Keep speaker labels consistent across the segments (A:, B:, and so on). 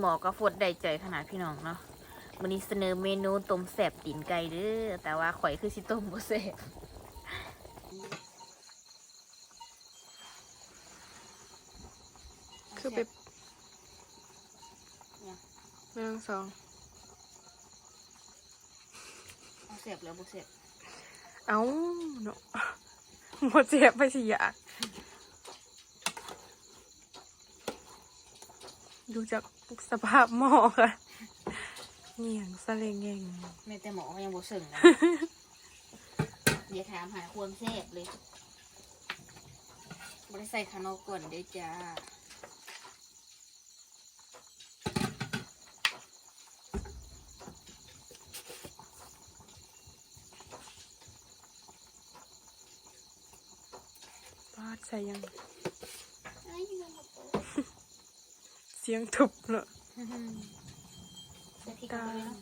A: หมอก็ฟดได้ใจขนาดพี่น้องเนาะวันนี้เสนอเมนูต้มแสบตีนไก่เด้อแต่ว่าข่อยคือสิต้มบ่แสบ
B: คือไป
A: เนี่ย
B: เรื่องสอง
A: เอาแสบแล้วบ่แสบ
B: เอ้าเนาะหมดเจ็บไปสิอยา ดูจากสภาพหม้อค่ะเงี่ยงสะเลงเงง
A: แม่แต่หมอก็ยังบ่เสึงนะอย่าถามหาความแสบเลยบ่ได้ใส่ขานอกก่อนเด้อจ้า
B: ปาดใส่ยัง
A: อ้ายยังบ่โต
B: เสียงทุบเนอะ
A: ใส่พริกลงไปเลยเนาะ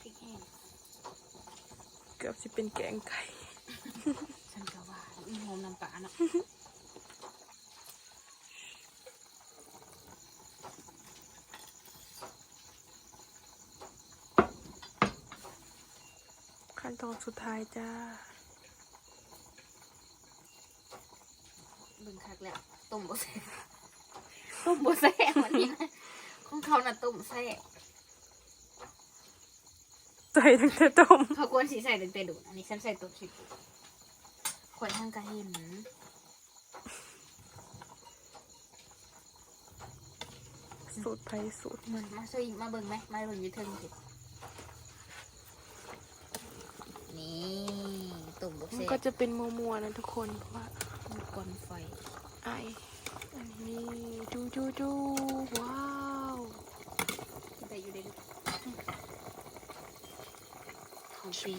A: พริกแห้ง
B: เกือบสิเป็นแกงไก่
A: ฉันก็ว่าอีหอมน้ำปลาเนาะ
B: ขั้นตอนสุดท้ายจ้า
A: เบิ่งคักแล้ว ต้มบ่แซ่บต้มบ่แซ่บวันนี้นะของเขาน่ะต้มแซ่บ
B: ใส่ตั้งแต่ต้ม
A: เขาควรสีใส่ตั้งแต่ดูดอันนี้ฉันใส่ต้มสิบข่อยทางกะเห็น
B: สูตรไทยสูตรมัน
A: มาช่วยมาเบิ่งไหมมาเบิ่งอยูเทิงสินี่ต้มบ่
B: มัน
A: แซ่
B: ก็
A: บ
B: จะเป็นมัวๆนะทุกคนเพราะว่า
A: มีก้อนไฟ
B: ไออันนี้จูจูจูว้าว
A: แต่อยู่ในของฟรี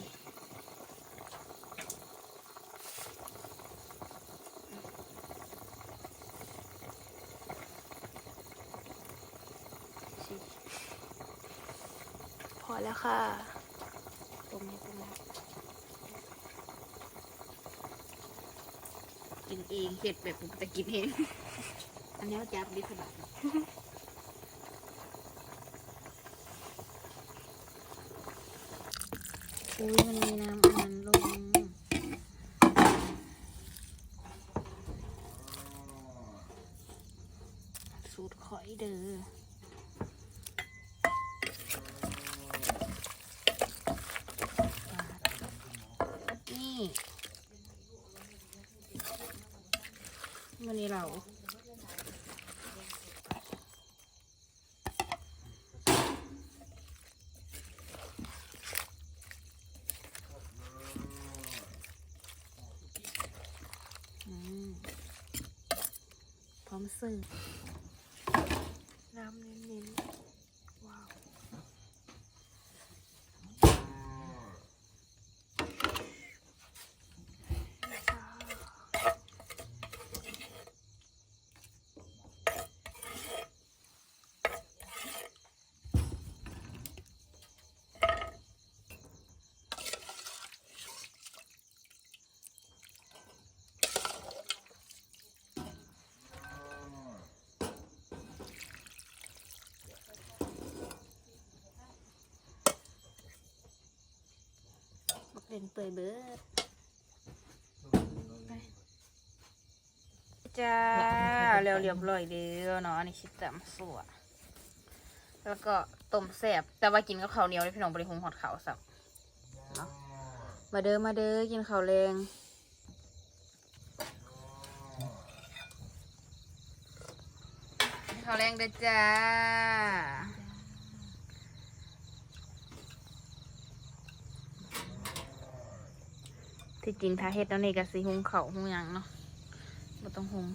B: พอแล้วค่ะ
A: ต้มให้ต้มแล้วกิน เองเห็ดแบบผมจะกินเอง อันนี้จับดิสบัดอุ้ยมันมีน้ำอันนั้นลง สูตรข่อยเด้อ นี่วันนี้เราพร้อมเสิร์ฟ
B: น้ำเน้นๆว้าวจ้า
A: บัก เด่นเปื่อยเบิดจ้าเรียวเรียบร้อยเดียวเนาะอันนี้ชิดจำสัวแล้วก็ต้มแซ่บแต่ว่ากินกับข้าวเหนียวเลยพี่น้องบริหงหอดข้าวสับเนาะมาเด้อมาเด้อกินข้าวแรงข้าวแรงเด้อจ้า ที่จริงถ้าเฮ็ดแล้วนี่ก็สิหุงเขาวหุงหยังเนาะบ่ต้องหุง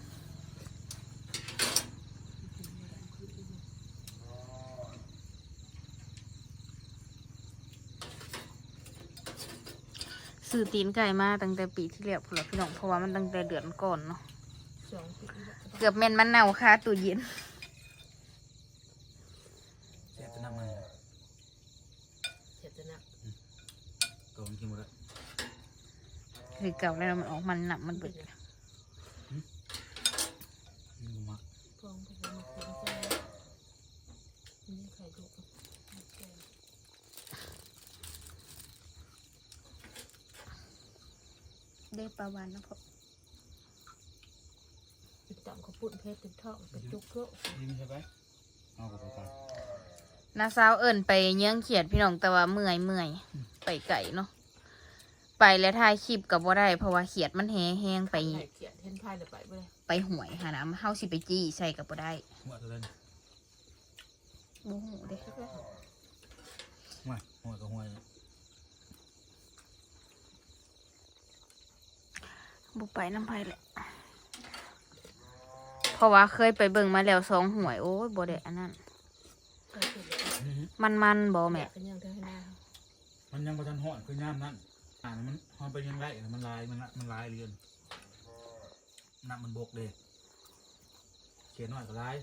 A: ซื้อตีนไก่มาตั้งแต่ปีที่แล้วพุ่นละพี่น้องเพราะว่ามันตั้งแต่เดือนก่อนเนาะเกือบแม่นมันเน่าคาตู้เย็น
C: เสียจะนับมัน
D: เจ็บจะหนัก
C: ตัวมันกินหมดแล้ว
A: คือเก่าแล้วมันออกมันหนักมันเบิด
C: มันบ่มัก
D: พองพองไข่ลูกแกง
A: ได้ปลาหวานนะพ่อ
D: ติดต่ำข้าวปุ้นเพชรติดท้องเป็นจุกเกอะ
C: ยิงใช่ไหมเอากับไปก่อน
A: นาสาวเอิญไปเยื้องเขียดพี่น้องแต่ว่าเมื่อยเมื่อยไปไก่เนาะ ไปแล้วถ่ายคลิปกับว่าได้เพราะว่าเขียดมันแห้แห้งไป
D: ไข่เขียนเห็นไข่เลยไปบ่เลย
A: ไปหวยหาน้ำเฮาสิไปจี้ใส่กับบ่ได้
C: หัวตัวนั้น
A: โอ้โหเด้
D: ใช่ไหม
C: หัวหัวกับหัวเนี่ย
A: บุไปน้ำไผ่แหละเพราะว่าเคยไปเบิ่งมาแล้วสองหวยโอ้ยบ่ได้อันนั้น
D: ไข่สุดเลย
C: อื้อหือ
A: มันมันๆบ่
D: แม่
A: แม่
D: กันยังเท่าหน้า
C: มันยังประทันห่อนคือย่ามนั่น อ่านมันหอนไปยังไรนะมันลายมันละมันลายเรือนน้ำมันบกเลยเขียนหน่อยก็ลาย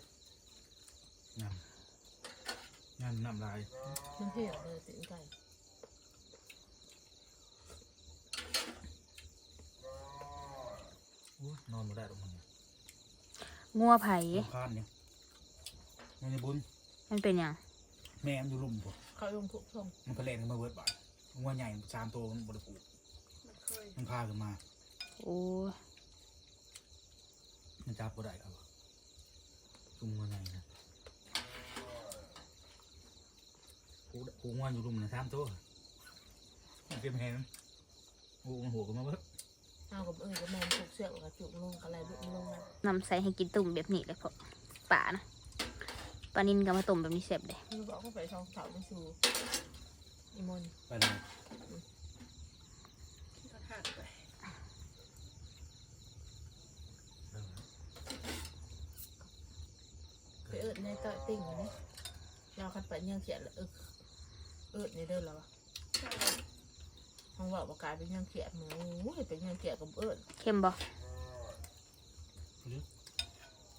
C: ยำยำน้ำลาย
D: มันเหี่ยวเลยติ่งไก่
C: อู้นอนไม่ได้หรอกมันเนี่ย
A: งัวไผ่
C: รำคานเนี่ยมันในบุญ
A: มันเป็นหยัง
C: แม่มันอยู่ลุ่มพวก
D: เขาลงทุกช่อง
C: มันก็เล่นกันมาเบิดบาท งัวใหญ่สามตัวมันบริปูมันพาขึ้นมา
A: โอ้ย
C: มันจับก็ได้ครับจุ่มงัวใหญ่นะกูกูงัวอยู่ลุ่มนะสามตัวมันเป็นแหงกูมันหัวกันมาเบิด
D: เอากับเอ้ยกับแมนถูกเสือกกับจุกลงอะไรลุกลงนะ
A: นำใส่ให้กินตุ่มแบบนี้เลยพ่อป่านะปลานินก็มาตุ่มแบบนี้เสร็จเลย
D: มึงบอกเขาไปช่องเสาไม่สู อีมอน
C: ไปเลย
D: ไปเอิดในต่อยติ่งอยู่นี่เราคันไปยังเขียนเออเอิดในเดินแล้วห้องบอกว่ากลายเป็นยังเขียนหมูเป็นยังเขียนกับเอิด
A: เข้มบ่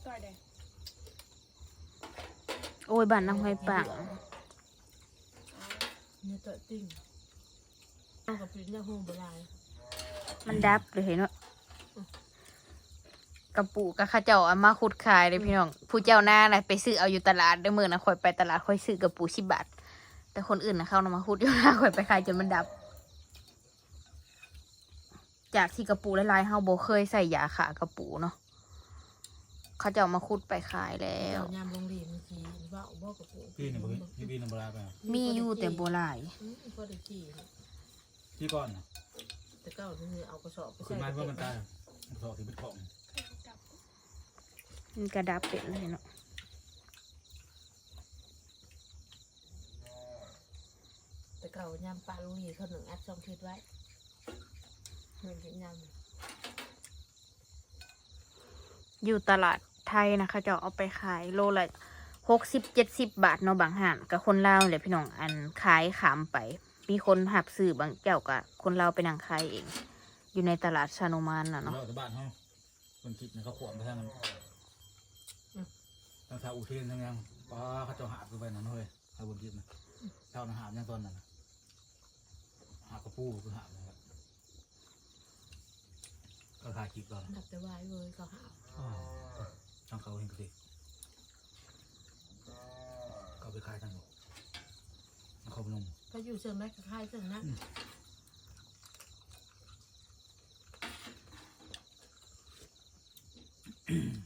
B: ต่อยแดง
A: โอ้ยบ้านน้ำห้อยปัง
D: เนี่ยต่อยติ่งเอากับเป็นยังห้องโบราณ
A: มันดับเลยเนาะกระปูกับข้าเจ้าเอามาขุดขายเลยพี่น้อง ผู้เจ้าหน้านะไปซื้อเอาอยู่ตลาดเด้อมือนะข่อยไปตลาดข่อยซื้อกระปูสิบบาท แต่คนอื่นนะเข้านามาขุดอยู่หน้าข่อยไปขายจนมันดับ จากที่กระปูหลายๆเฮาโบเคยใส่ยาขากระปูเนาะ เขาจะเอามาขุดไปขายแล้ว
D: เอายามโรงเรียนเมื่อกี้ว่าบอกกับปู่
C: พี่นี่บ่พี่พี่นี่บ่ลาไปอะ
A: มีอยู่แต่โบราณ
D: อืมก็ได้ขี่
C: พี่ก้อนน่ะ
D: แต่เก้านี่เอากระสอบไป
C: ขึ้
D: ใส่
C: นมา
D: ใน
C: ว่า
D: เก็
C: มัน
D: บ
C: ตายมันสอกที่เป็นของ
A: มันกระดับเป็นเลยเนาะ
D: แต่เก่ายามปลาโรงเรียนเขาหนึ่งอัดช่องคิดไว้เหมือนกินยำ
A: อยู่ตลาดไทยนะเขาจะเอาไปขายโลละหกสิบเจ็ดสิบบาทเนาะบางห่านกับคนลาวเลยพี่น้องอันขายขามไป มีคนหับซื้อบางแก้วกับคนลาวไปนั่งขายเอง อยู่ในตลาดชานุมานน่ะ
C: เรา
A: เนาะ
C: ที่บ้านเขาคนคิดเนี่ยเขาขวมไปทางนั้นทางชาวอุเทนทางยังป้าเขาเจะหาบไปนั่นเฮ้ยชาวบุญคิดนะชาวนาหาบยังตอนนั้นน่ะหาบกระปูคือหาบนะครับ ก็ถ่ายคลิปก่อน
D: นับแต่วายเลยเขาหา
C: ทางเขาเห็นกระติกเขาไปขายทางหมดเขาพนม
D: เขาอยู่เชิงแม่คล้ายๆเชิงนะเราจะน้อย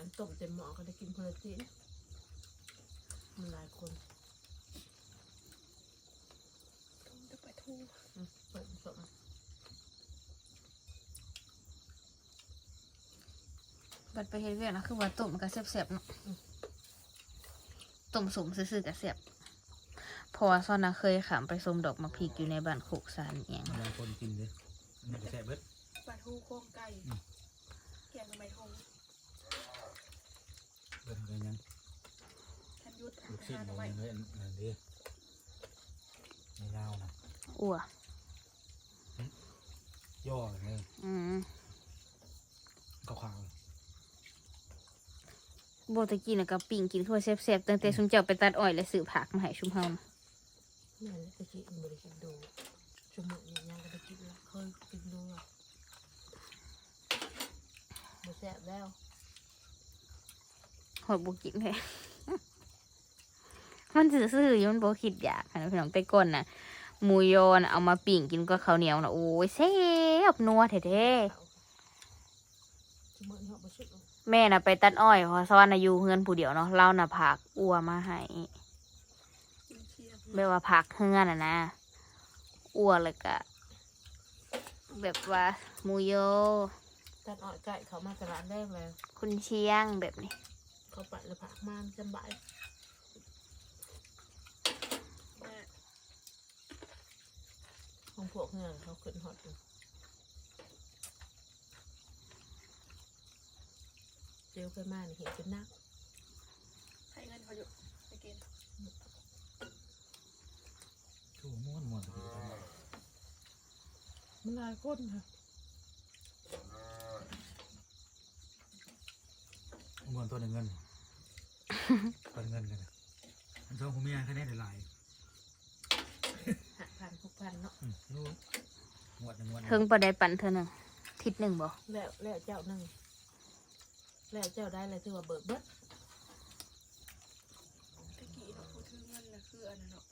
D: อันต้มเต็มหม้อก็ได้กินเพลินจีนมันหลายคน
B: จะไปทู
D: อืมเปิดสม
A: บัดไปเฮ็ดเวียกนะคือว่าต้มก็แซ่บๆเนาะต้มสมซื่อๆก็แซ่บเพราะว่าซอนนะเคยขามไปสมดอกมะพริกอยู่ในบ้านโคกซานเอง
C: มันหลายคนกินเลยมันจะแซ่บเบิด
B: ปลาทูโค้งไก่
C: อืม
B: แกงทำไมทง
C: เป็นอะไรยัง
B: ทันยุทธ
C: ลูกชิ้น
B: ทาน
C: อะ
B: ทำ
C: ไร
B: ไม
C: เลยนั่นดิไม่เล่านะ
A: อ้ว
C: ย่อเลย
A: อืม
C: ขาว
A: โบตะกี้นะก็ปิ่งกินทั่วแซ่บๆตั้งแต่ชุมเจ้าไปตัดอ้อยและซื้อผักมาให้ชุมเฮานะ
D: นี่นตะกี้บริกินดูชั่วโมงนี้ยังก็ได้กินแล้วเคยกินดูอะบ่แซ่บแล้ว
A: หอยบ่กินเลยมันซื่อๆอยู่มันบ่คิดอยากนะพี่น้องแต่ก่อนน่ะหมูยอน่ะเอามาปิ่งกินก็ข้าวเหนียวน่ะโอ้ยแซ่บนัวแท้ๆ
D: ชั่วโมงนี้เขาบ่สึก
A: แม่น่ะไปตัดอ้อยเพราะสวรรค์น่ะอยู่เฮือนผู้เดียวเนาะเล่าน่ะผักอัวมาให้
B: กินเชียง
A: แบบว่าผักเฮือนอะนะอัวเลยก็แบบว่าหมูโย
D: ตัดอ้อยไก่เขามาตลาดแรกเลย
A: คุณเชียงแบบนี้
D: เขาไปแล้วผักมาจำบาย
B: แม่
D: ของพวกเงินเขาขึ้นฮอตอยู่เจลเคยมานี่เห็นเป็นนัก
B: ให้เงินเขาอยู่ไปกิน
C: ๆชั่วม้วนม้วนๆเลย
D: มันหลายคนค่ะ
C: ม้วนตัวหนึ่งเงิน ตัวเงินกันนะมันชอบผมมีอะไรแค่นี้หลาย
D: หาพันหกพันเนาะ
C: ๆอืมนู้นม้วนหนึ่งม้วนหนึ่ง
A: เพิ่งประได้ปันเธอหนึ่งทิศหนึ่งบ่
D: แล้วแล้วเจ้าหนึ่งแล้วเจ้าได้อะไรที่ว่าเบิกเบิด
B: ตะกี้เนาะผู้ถือเงินนะคืออันนั้นเนาะ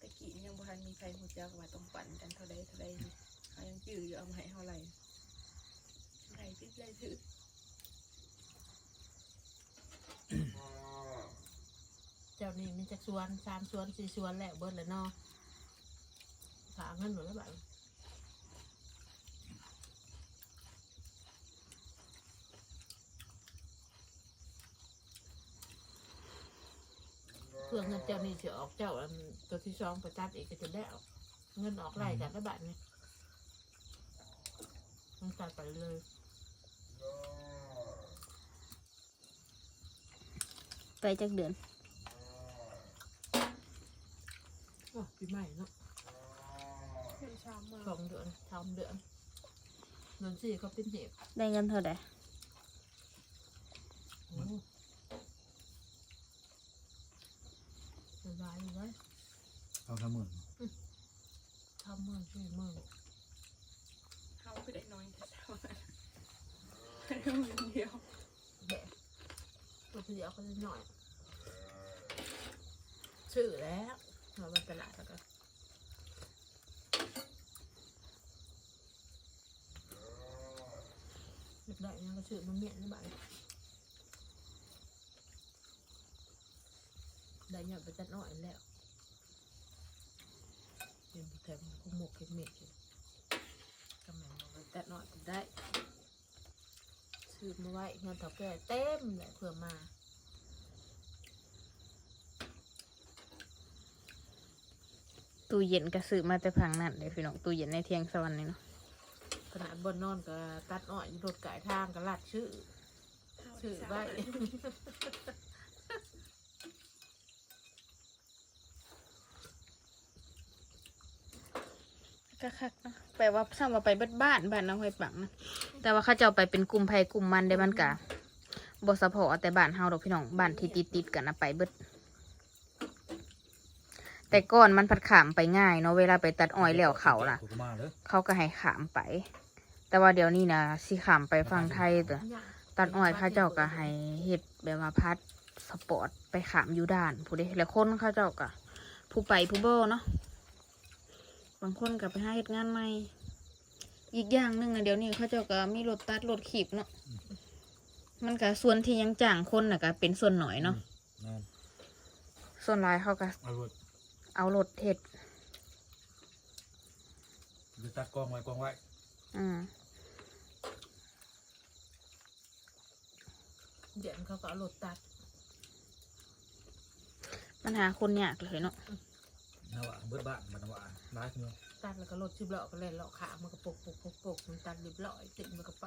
B: ตะกี้ยังบ่ทันมีใครหูจักว่าต้องปั่นกันเท่าใดเท่าใดนี่เขายังจื้ออยู่เอามาให้เท่าไหร่ไหนติดใจถือ
D: เจ้านี่มีจักสวนสามสวนสี่สวนแหล้วเบิดแล้วเนาะฝากเงินหนูแล้วบ้างเพื่อเงินเจ้านี่จะออกเจ้าตัวที่สองไปตัดอีกก็จะได้เอาเงินออกไล่กันแล้วบ้านนี้มันตัดไปเลย
A: ไปจากเดือน
D: โอ้ปีใหม่เนาะ
B: เงินชามมา
D: สองเดือนสามเดือนเดือนสี่ก็เป็นเหตุ
A: ได้เงินเท่าไหร่
D: โอ้สบายอยู่เลย
C: เอาทำหมื่น
D: ทำมื่นสี่หมื่น
B: เขาคือได้น้อยแต่เท่านั้นได้หมื่นเดียว
D: แบบ ตัวเดียวก็จะหน่อยชื่อแล้วเราไปตลาดแล้วก็เด็กได้ยังก็ชื่อมันเมียนนะบ้านได้ยังไปจัดหน่อยแล้วเป็นแถมกุ้งหมกเค็มเม็ดอยู่กำลังเอาไปจัดหน่อยก็ได้ซื้อมาไว้เงินเถาแก่เต็มเลยเผื่อมา
A: ตู้เย็นก็ซื้อมาแต่พังนั่นเลยพี่น้องตู้เย็นในเทียงสวรรค์นี่เนาะ
D: ขนาดบนนอนก็ตัดอ้อยอยู่รถไก่ทางก็ลัดชื่อชื่อไว้
A: ก็คักๆเนาะแปลว่าสร้างว่าไปเบิดบ้านบ้านน้องไฟปังนะแต่ว่าเขาเจ้าไปเป็นกลุ่มภัยกลุ่มมันได้มันกะบสะพอแต่บ้านเฮาดอกพี่น้องบ้านที่ติดติดๆกันนะไปเบิด แต่ก่อนมันผัดขามไปง่ายเนาะเวลาไปตัดอ้อยแล้วเขาล่ะ
C: ถูกมาเลย
A: เขาก็ให้ขามไป แต่ว่าเดี๋ยวนี้นะสิขามไปฟังไทยแต่ตัดอ้อยเข้าเจ้าก็ให้เฮ็ดแบบว่าพัดสปอร์ตไปขามอยู่ด้าน ผู้ใดแล้วคนเข้าเจ้าก็ผู้ไปผู้บ่เนาะบางคนก็ไปหาเฮ็ดงานใหม่อีกอย่างหนึ่งนะเดี๋ยวนี้เขาเจ้าก็มีรถตัดรถขีบเนาะมันก็ส่วนที่ยังจ้างคนน่ะก็เป็นส่วนหน่อยเนาะ
C: นั่น
A: ส่วนหลายเขาก็
C: เอารถ
A: เอารถเฮ็ด
C: จะตัดกองไว้กองไว้
A: อืม
D: เดี๋ยวเขาก็เอารถตัด
A: มันหาคนยากเลยเนาะ
C: นะว่าเบิดบ้านมันว่าร้ายเมือง
D: ตัดแล้วก็รถชิบเลาะก็เล่นเลาะขามันก็ปกปกปมันตัดเรียบร้อยติ่งมันก็ไป